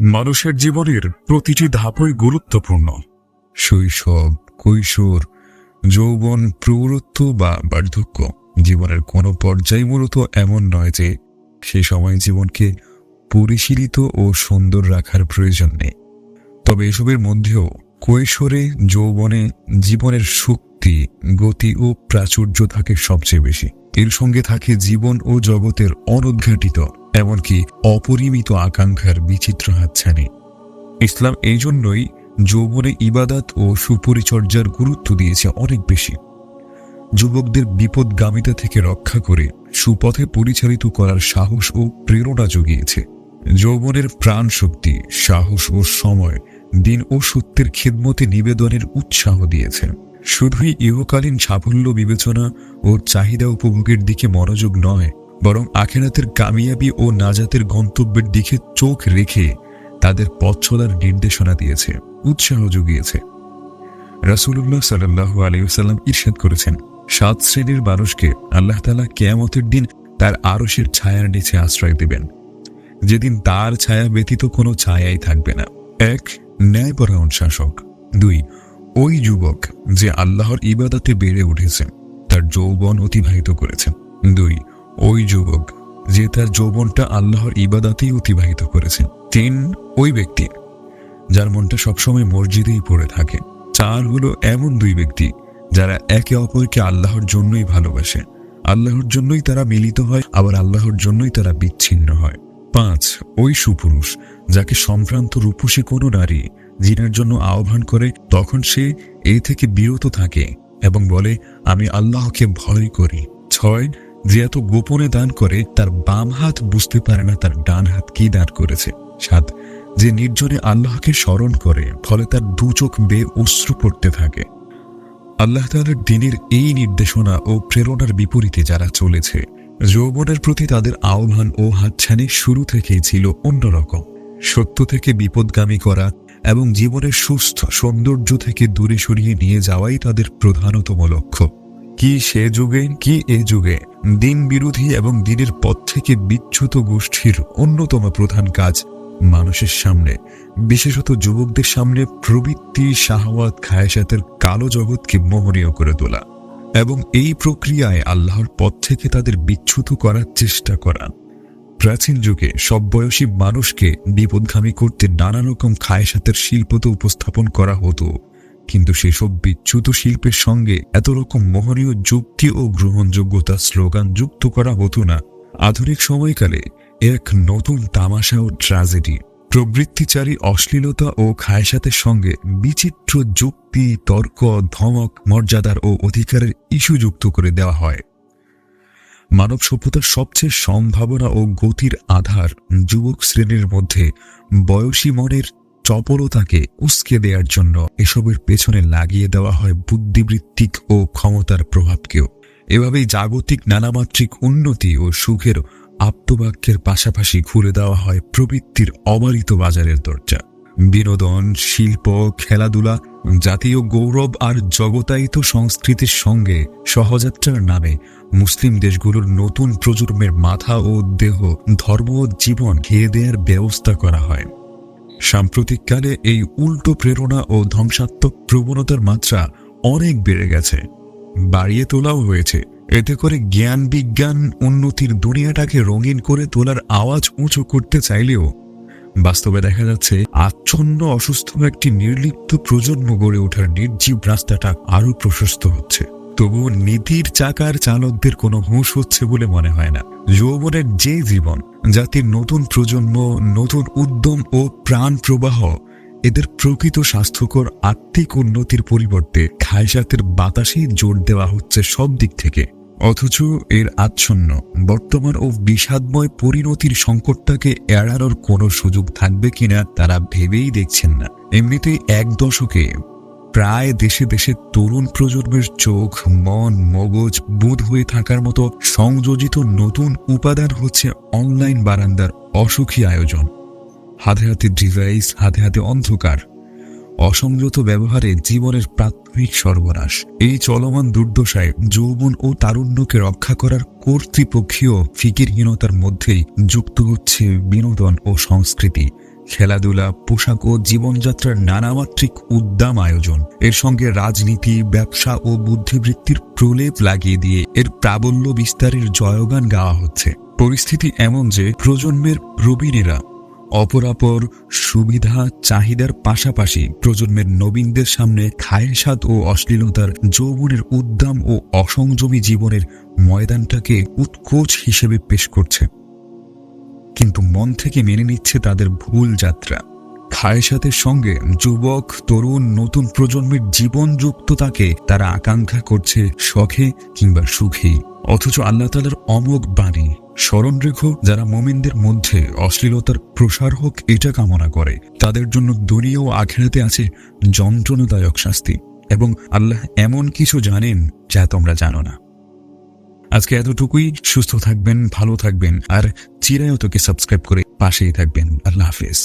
মানুষের জীবনের প্রতিটি ধাপই গুরুত্বপূর্ণ। শৈশব, কৈশোর, যৌবন, প্রবৃত্ত বা বার্ধক্য জীবনের কোনো পর্যায় মূলত এমন নয় যে সে সময় জীবনকে পরিশীলিত ও সুন্দর রাখার প্রয়োজন নেই। তবে এসবের মধ্যেও কৈশোরে, যৌবনে জীবনের শক্তি, গতি ও প্রাচুর্য থাকে সবচেয়ে বেশি। এর সঙ্গে থাকে জীবন ও জগতের অনুদ্ঘাটিত এমনকি অপরিমিত আকাঙ্ক্ষার বিচিত্র হাতছানি। ইসলাম এই জন্যই যৌবনে ইবাদাত ও সুপরিচর্যার গুরুত্ব দিয়েছে অনেক বেশি। যুবকদের বিপদগামিতা থেকে রক্ষা করে সুপথে পরিচালিত করার সাহস ও প্রেরণা জুগিয়েছে। যৌবনের প্রাণ শক্তি সাহস ও সময় দিন ও সত্যের খেদমতে নিবেদনের উৎসাহ দিয়েছে। শুধুই ইহকালীন সাফল্য বিবেচনা ও চাহিদা উপভোগের দিকে মনোযোগ নয় বরং আখেরাতের কামিয়াবি ও নাজাতের গন্তব্যের দিকে চোখ রেখে তাদের পথ চলার নির্দেশনা দিয়েছে, উৎসাহ জুগিয়েছে। রাসুল্লাহ সাল্লাহ আলাইসাল্লাম ইরশাদ করেছেন, সাত শ্রেণির মানুষকে আল্লাহ তালা কেয়ামতের দিন তার আরসের ছায়ার নিচে আশ্রয় দেবেন। যেদিন তার ছায়া ব্যতীত কোনো ছায়াই থাকবে না। এক, ন্যায়পরায়ণ শাসক। দুই, ওই যুবক যে আল্লাহর ইবাদাতে বেড়ে উঠেছে, তার যৌবন অতিবাহিত করেছেন। দুই ওই যুবক যে তার যৌবনটা আল্লাহর ইবাদাতেই অতিবাহিত করেছেন তিন, ওই ব্যক্তি যার মনটা সবসময় মসজিদেই পড়ে থাকে। চার হলো এমন দুই ব্যক্তি যারা একে অপরকে আল্লাহর জন্যই ভালোবাসে। আল্লাহর জন্যই তারা মিলিত হয়, আবার আল্লাহর জন্যই তারা বিচ্ছিন্ন হয়। পাঁচ, ওই সুপুরুষ যাকে সম্ভ্রান্ত রূপসী কোনো নারী জিনার জন্য আহ্বান করে, তখন সে এ থেকে বিরত থাকে এবং বলে, আমি আল্লাহকে ভয় করি। ছয় যে এত গোপনে দান করে, তার বাম হাত বুঝতে পারে না তার ডান হাত কি দান করেছে। সাত, যে নির্জনে আল্লাহকে স্মরণ করে, ফলে তার দু চোখ বেয়ে অশ্রু পড়তে থাকে। আল্লাহ তাআলার দিনের এই নির্দেশনা ও প্রেরণার বিপরীতে যারা চলেছে, যৌবনের প্রতি তাদের আহ্বান ও হাতছানি শুরু থেকেই ছিল অন্যরকম। সত্য থেকে বিপদগামী করা এবং জীবনের সুস্থ সৌন্দর্য থেকে দূরে সরিয়ে নিয়ে যাওয়াই তাদের প্রধানতম লক্ষ্য। কি সে যুগে, কি এ যুগে? দিন বিরোধী এবং দিনের পথ থেকে বিচ্যুত গোষ্ঠীর অন্যতম প্রধান কাজ মানুষের সামনে। বিশেষত যুবকদের সামনে প্রবৃত্তি, শাহওয়াত খায়সাতের কালো জগৎকে মোহনীয় করে তোলা এবং এই প্রক্রিয়ায় আল্লাহর পথ থেকে তাদের বিচ্যুত করার চেষ্টা করা। প্রাচীন যুগে সব বয়সী মানুষকে বিপদগামী করতে নানা রকম খায়সাতের শিল্প তো উপস্থাপন করা হতো। কিন্তু সেসব বিচ্যুত শিল্পের সঙ্গে এত রকম মোহনীয় যুক্তি ও গ্রহণযোগ্যতা স্লোগান যুক্ত করা হতো না। আধুনিক সময়কালে এক নতুন তামাশা ও ট্র্যাজেডি, প্রবৃত্তিচারী অশ্লীলতা ও খায়সাতের সঙ্গে বিচিত্র যুক্তি, তর্ক, ধমক, মর্যাদার ও অধিকারের ইস্যু যুক্ত করে দেওয়া হয়। মানব সভ্যতার সবচেয়ে সম্ভাবনা ও গতির আধার যুবক শ্রেণির মধ্যে বয়সী মনের চপলতাকে উস্কে দেওয়ার জন্য এসবের পেছনে লাগিয়ে দেওয়া হয় বুদ্ধিবৃত্তিক ও ক্ষমতার প্রভাবকেও। এভাবেই জাগতিক, নানামাত্রিক উন্নতি ও সুখের আপ্তবাক্যের পাশাপাশি খুলে দেওয়া হয় প্রবৃত্তির অবারিত বাজারের দরজা। বিনোদন, শিল্প, খেলাধুলা, জাতীয় গৌরব আর জগতায়িত সংস্কৃতির সঙ্গে সহযাত্রার নামে মুসলিম দেশগুলোর নতুন প্রজন্মের মাথা ও দেহ, ধর্ম ও জীবন খেয়ে দেওয়ার ব্যবস্থা করা হয়। সাম্প্রতিককালে এই উল্টো প্রেরণা ও ধ্বংসাত্মক প্রবণতার মাত্রা অনেক বেড়ে গেছে। বাড়িয়ে তোলাও হয়েছে। এতে করে জ্ঞান বিজ্ঞান উন্নতির দুনিয়াটাকে রঙিন করে তোলার আওয়াজ উঁচু করতে চাইলেও বাস্তবে দেখা যাচ্ছে আচ্ছন্ন অসুস্থ একটি নির্লিপ্ত প্রজন্ম গড়ে ওঠার নির্জীব রাস্তাটা আরও প্রশস্ত হচ্ছে। তবুও নীতির চাকার চালকদের কোনো হুঁশ হচ্ছে বলে মনে হয় না। যৌবনের যে জীবন, জাতির নতুন প্রজন্ম, নতুন উদ্যম ও প্রাণ প্রবাহ, এদের প্রকৃত স্বাস্থ্যকর আত্মিক উন্নতির পরিবর্তে খায়সাতের বাতাসেই জোর দেওয়া হচ্ছে সব দিক থেকে। অথচ এর আচ্ছন্ন, বর্তমান ও বিষাদময় পরিণতির সংকটটাকে এড়ানোর কোনো সুযোগ থাকবে কিনা তারা ভেবেই দেখছেন না। এমনিতেই এক দশকে প্রায় দেশে দেশে তরুণ প্রজন্মের চোখ, মন, মগজ, বুধ হয়ে থাকার মতো সংযোজিত নতুন উপাদান হচ্ছে অনলাইন বারান্দার অসুখী আয়োজন। হাতে হাতে ডিভাইস, হাতে হাতে অন্ধকার। অসংযত ব্যবহারে জীবনের প্রাথমিক সর্বনাশ। এই চলমান দুর্দশায় যৌবন ও তারুণ্যকে রক্ষা করার কর্তৃপক্ষীয় ফিকিরহীনতার মধ্যেই যুক্ত হচ্ছে বিনোদন ও সংস্কৃতি। খেলাধুলা, পোশাক ও জীবনযাত্রার নানামাত্রিক উদ্দাম আয়োজন। এর সঙ্গে রাজনীতি, ব্যবসা ও বুদ্ধিবৃত্তির প্রলেপ লাগিয়ে দিয়ে এর প্রাবল্য বিস্তারের জয়গান গাওয়া হচ্ছে। পরিস্থিতি এমন যে প্রজন্মের প্রবীণেরা অপরাপর, সুবিধা, চাহিদার পাশাপাশি প্রজন্মের নবীনদের সামনে খায়সাদ ও অশ্লীলতার যৌবনের উদ্দাম ও অসংযমী জীবনের ময়দানটাকে উৎকোচ হিসেবে পেশ করছে। কিন্তু মন থেকে মেনে নিচ্ছে তাদের ভুল যাত্রা। খায়সাতের সঙ্গে যুবক, তরুণ, নতুন প্রজন্মের জীবন যুক্ততাকে তারা আকাঙ্ক্ষা করছে শখে কিংবা সুখেই অথচ আল্লাহ তালার অমোঘ বাণী, স্মরণ রেখো যারা মোমিনদের মধ্যে অশ্লীলতার প্রসার হোক, এটা কামনা করে। তাদের জন্য দুনিয়া ও আখেরাতে আছে যন্ত্রণাদায়ক শাস্তি। এবং আল্লাহ এমন কিছু জানেন যা তোমরা জানো না। আজকে এতটুকুই। সুস্থ থাকবেন ভালো থাকবেন আর চিরায়তকে সাবস্ক্রাইব করে পাশেই থাকবেন। আল্লাহ হাফেজ।